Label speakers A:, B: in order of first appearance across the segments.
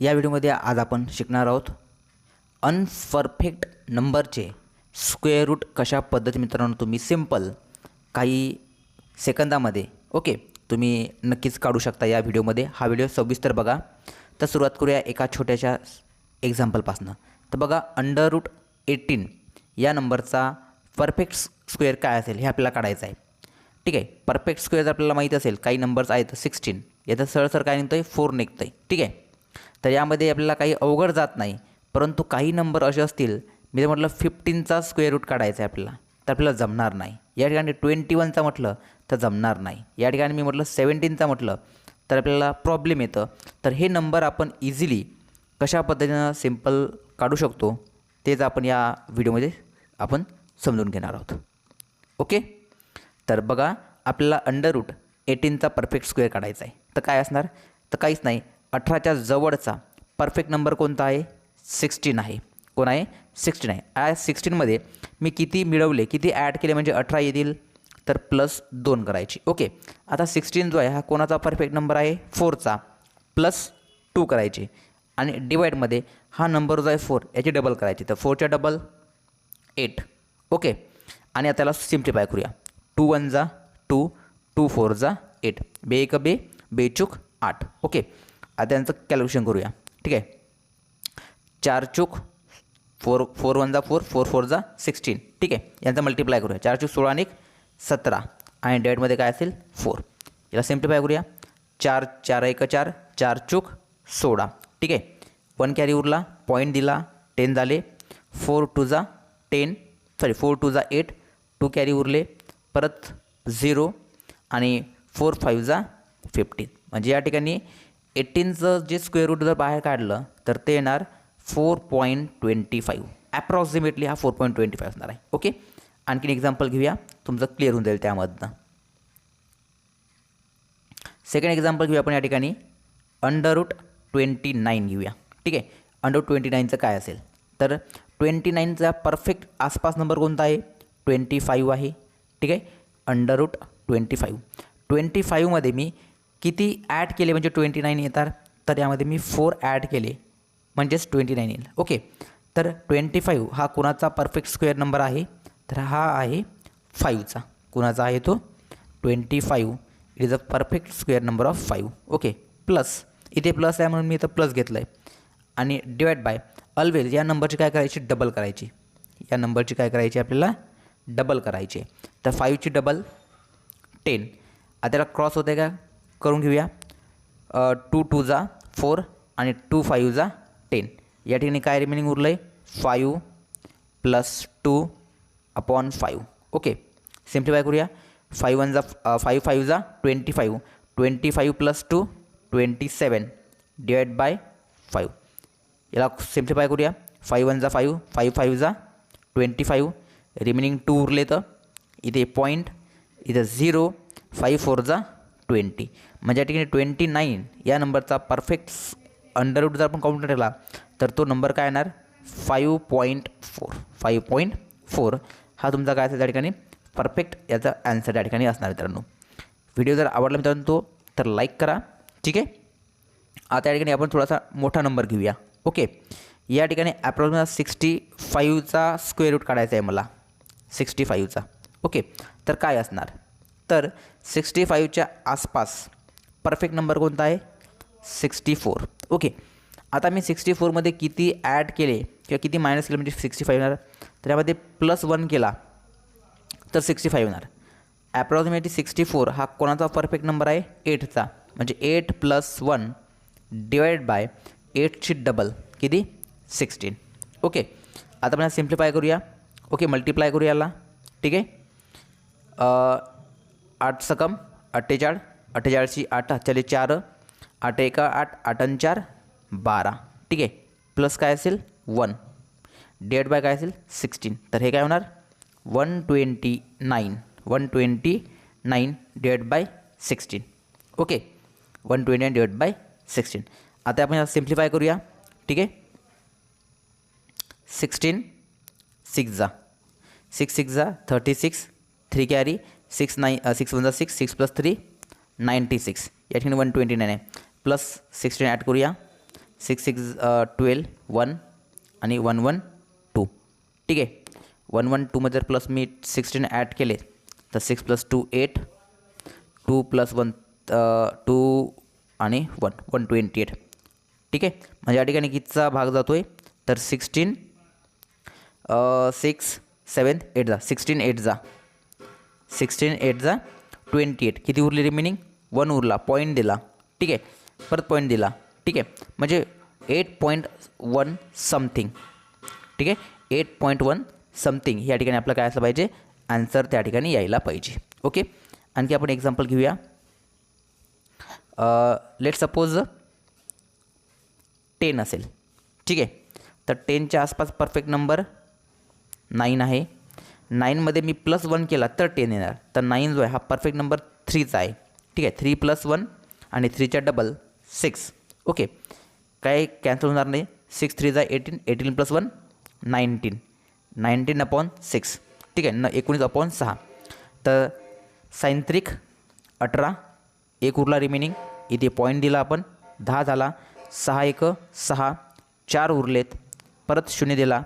A: या व्हिडिओमध्ये आज आपण शिकणार आहोत अनपरफेक्ट नंबरचे स्क्वेअर रूट कशा पद्धती मित्रांनो तुम्ही सिंपल काही सेकंदामध्ये ओके तुम्ही नक्कीच काढू शकता या व्हिडिओमध्ये. हा व्हिडिओ सविस्तर बघा. तर सुरुवात करूया एका छोट्याशा एक्झाम्पलपासनं तर बघा अंडर रूट एटीन या नंबरचा परफेक्ट स्क्वेअर काय असेल हे आपल्याला काढायचं आहे. ठीक आहे? परफेक्ट स्क्वेअर जर आपल्याला माहीत असेल काही नंबर्स आहेत सिक्स्टीन याचं सरळ सर काय निघतं आहे फोर निघतं आहे ठीक आहे? तर यामध्ये आपल्याला काही अवघड जात नाही. परंतु काही नंबर असे असतील मी तर म्हटलं फिफ्टीनचा स्क्वेअर रूट काढायचा आहे आपल्याला. तर आपल्याला जमणार नाही. या ठिकाणी ट्वेंटी वनचा म्हटलं तर जमणार नाही. या ठिकाणी मी म्हटलं सेवन्टीनचा म्हटलं तर आपल्याला प्रॉब्लेम येतं. तर हे नंबर आपण इझिली कशा पद्धतीनं सिंपल काढू शकतो तेच आपण या व्हिडिओमध्ये आपण समजून घेणार आहोत. ओके तर बघा आपल्याला अंडर रूट एटीनचा परफेक्ट स्क्वेअर काढायचा आहे. तर काय असणार? तर काहीच नाही. अठराच्या जवळचा परफेक्ट नंबर कोणता आहे? सिक्स्टीन आहे. कोण आहे? सिक्स्टीन आहे. आय सिक्स्टीनमध्ये मी किती मिळवले किती ॲड केले म्हणजे अठरा येतील? तर प्लस दोन करायची. ओके आता सिक्स्टीन जो आहे हा कोणाचा परफेक्ट नंबर आहे? फोरचा प्लस टू करायची. आणि डिवाईडमध्ये हा नंबर जो आहे फोर याची डबल करायची. तर फोरच्या डबल एट ओके आणि आता त्याला सिम्प्लिफाय करूया. टू वन जा टू टू फोर जा एट बे एक बे बेचूक आठ. ओके आता त्यांचं कॅल्क्युलेशन करूया. ठीक आहे? चार चूक फोर फोर वन जा फोर फोर फोर जा सिक्स्टीन ठीक आहे? यांचा मल्टिप्लाय करूया. चार चूक सोळा आणि एक सतरा. आणि डेटमध्ये काय असेल? फोर याला सिम्प्लिफाय करूया. चार चार एक चार चार चूक सोळा. ठीक आहे? वन कॅरी उरला पॉईंट दिला टेन झाले. फोर टू जा टेन सॉरी फोर टू जा एट टू कॅरी उरले. परत झिरो आणि फोर फाईव्ह जा फिफ्टीन म्हणजे या ठिकाणी एटीनचं जे स्क्वेअर रूट जर बाहेर काढलं तर ते येणार four point twenty five approximately हा फोर पॉईंट ट्वेंटी फाईव्ह असणार आहे. ओके आणखीन एक्झाम्पल घेऊया. तुमचं क्लिअर होऊन जाईल त्यामधनं. सेकंड एक्झाम्पल घेऊया आपण या ठिकाणी. अंडर रूट ट्वेंटी नाईन घेऊया. ठीक आहे? अंडर ट्वेंटी नाईनचं काय असेल? तर ट्वेंटी नाईनचा परफेक्ट आसपास नंबर कोणता आहे? ट्वेंटी फाईव्ह आहे. ठीक आहे? Under root twenty five twenty फाईव्हमध्ये मी किती ॲड केले म्हणजे ट्वेंटी नाईन येतात? तर यामध्ये मी फोर ॲड केले. म्हणजेच ट्वेंटी नाईन येईल. ओके तर ट्वेंटी फाईव्ह हा कुणाचा परफेक्ट स्क्वेअर नंबर आहे? तर हा आहे फाईव्हचा कुणाचा आहे तो? Twenty five it is a perfect square number of five okay plus इथे प्लस आहे म्हणून मी इथं प्लस घेतलं आहे आणि डिवाइड बाय अल्वेज या नंबरची काय करायची? डबल करायची. या नंबरची काय करायची? आपल्याला डबल करायची तर फाईव्हची डबल टेन आता त्याला क्रॉस होते का? करून घेऊया. टू टू जा फोर आणि टू फाईव्ह जा टेन या ठिकाणी काय रिमेनिंग उरलं आहे five plus two upon five okay simplify करूया. फाईव्ह वन जा फाईव्ह फाईव्ह जा twenty five twenty five plus two twenty seven divide by five याला सिम्प्लिफाय करूया. फाईव्ह वन जा फाईव्ह फाईव्ह फाईव्ह जा ट्वेंटी फाईव्ह रिमेनिंग टू उरले तर इथे पॉईंट इथं झिरो फाईव्ह फोर जा ट्वेंटी. म्हणजे या ठिकाणी ट्वेंटी नाईन या नंबरचा परफेक्ट अंडरवूड जर आपण काउंट ठेवला तर तो नंबर काय येणार? Five point four five point four हा तुमचा काय असेल त्या ठिकाणी? परफेक्ट याचा ॲन्सर त्या ठिकाणी असणार मित्रांनो. व्हिडिओ जर आवडला मित्रांनो तो तर लाईक करा. ठीक आहे? आता या ठिकाणी आपण थोडासा मोठा नंबर घेऊया. ओके या ठिकाणी ॲप्रॉक्सिमेट सिक्स्टी फाईव्हचा स्क्वेअर रूट काढायचा आहे मला. सिक्स्टी फाईव्हचा ओके तर काय असणार? तर सिक्स्टी फाईव्हच्या आसपास. परफेक्ट नंबर कोणता आहे? Sixty four. ओके आता मी सिक्स्टी फोरमध्ये किती ॲड केले किंवा किती मायनस केले म्हणजे सिक्स्टी फाईव्ह येणार? तर यामध्ये प्लस वन केला तर सिक्स्टी फाईव्ह येणार. ॲप्रॉक्सिमेटली सिक्स्टी फोर हा कोणाचा परफेक्ट नंबर आहे? एटचा म्हणजे eight plus one divide by एटची double किती? सिक्स्टीन ओके आता आपण सिम्प्लिफाय करूया. ओके मल्टिप्लाय करूया याला. ठीक आहे? आठ सकम अठ्ठेचाळ अठ्ठेचाळशी आठ चले चार आठ एका आठ आठन चार बारा. ठीक आहे? प्लस काय असेल? वन डेड बाय काय असेल? सिक्स्टीन तर हे काय होणार? One twenty nine one twenty nine divide by sixteen okay one twenty nine divide by sixteen आता आपण सिम्प्लिफाय करूया. ठीक आहे? सिक्स्टीन सिक्स जा. सिक्स सिक्स जा. Thirty six three carry six nine six one जा six six plus three ninety six. या ठिकाणी वन ट्वेंटी नाईन आहे. प्लस सिक्स्टीन ॲड करूया. सिक्स सिक्स ट्वेल्व वन आणि वन वन टू. ठीक आहे. वन वन टूमध्ये जर प्लस मी सिक्स्टीन ॲड केले तर six plus two eight two plus one two आणि वन वन ट्वेंटी एट. ठीक आहे. म्हणजे या ठिकाणी कितीचा भाग जातो आहे तर सिक्स्टीन सिक्स सेवन एट जा. सिक्स्टीन एट जा. सिक्स्टीन एट जा ट्वेंटी एट. किती उरली रिमेनिंग वन उरला. पॉईंट दिला. ठीक आहे. परत पॉईंट दिला. ठीक आहे. म्हणजे एट पॉईंट वन समथिंग ठीक आहे? एट पॉईंट वन समथिंग या ठिकाणी आपलं काय असलं पाहिजे? आन्सर त्या ठिकाणी यायला पाहिजे. ओके आणखी आपण एक्झाम्पल घेऊया. लेट सपोज टेन असेल. ठीक आहे? तर टेनच्या आसपास परफेक्ट नंबर नाईन आहे. नाईनमध्ये मी प्लस वन केला तर टेन येणार. तर नाईन जो आहे हा परफेक्ट नंबर थ्रीचा आहे. ठीक आहे थ्री प्लस वन आणि थ्रीच्या डबल सिक्स ओके काय कॅन्सल होणार नाही. Six थ्रीचा eighteen eighteen plus one nineteen nineteen upon six ठीक आहे न एकोणीस अपॉन सहा. तर सायंत्रिक अठरा. एक उरला रिमेनिंग इथे पॉईंट दिला आपण. दहा झाला. सहा एक सहा. चार उरलेत. परत शून्य दिला.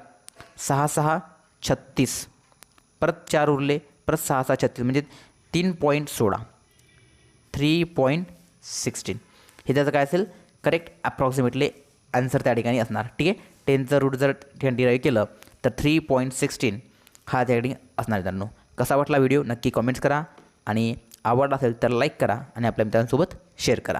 A: सहा सहा छत्तीस. परत चार उरले परत सहा सहा छत्तीस म्हणजे तीन पॉईंट सोळा. थ्री पॉईंट सिक्स्टीन हे त्याचं काय असेल? करेक्ट अप्रॉक्सिमेटली आन्सर त्या ठिकाणी असणार. ठीक आहे? टेनचं रूट जर ठिकाणी डिराईव्ह केलं तर थ्री पॉईंट सिक्स्टीन हा त्या ठिकाणी असणार मित्रांनो. कसा वाटला व्हिडिओ नक्की कॉमेंट्स करा. आणि आवडला असेल तर लाईक करा आणि आपल्या मित्रांसोबत शेअर करा.